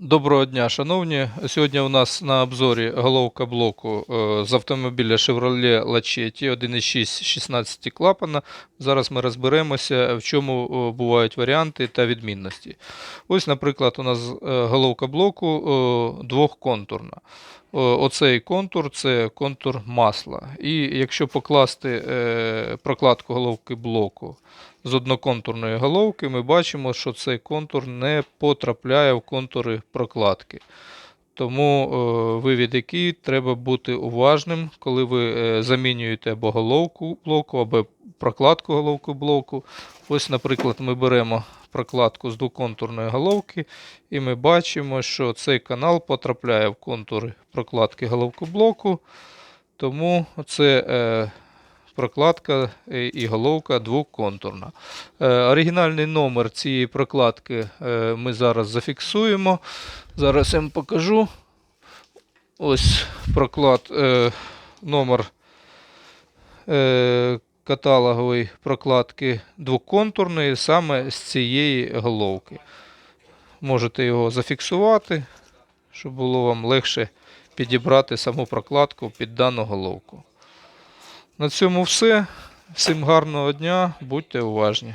Доброго дня, шановні. Сьогодні у нас на обзорі головка блоку е, з автомобіля Chevrolet Lachetti 1.6 16 клапана. Зараз ми розберемося, в чому е, бувають варіанти та відмінності. Ось, наприклад, у нас е, головка блоку е, двохконтурна. Оцей контур це контур масла. І якщо покласти прокладку головки блоку з одноконтурної головки, ми бачимо, що цей контур не потрапляє в контури прокладки. Тому вивід який треба бути уважним, коли ви замінюєте або головку блоку, або прокладку головки блоку. Ось, наприклад, ми беремо прокладку з двоконтурної головки, і ми бачимо, що цей канал потрапляє в контури прокладки головки блоку. Тому це е, прокладка і і головка двоконтурна. Е, оригінальний номер цієї прокладки е, ми зараз зафіксуємо. Зараз я вам покажу. Ось проклад, е, номер е, каталогової прокладки двоконтурної саме з цієї головки. Можете його зафіксувати, щоб було вам легше підібрати саму прокладку під дану головку. На цьому все. Всім гарного дня, будьте уважні.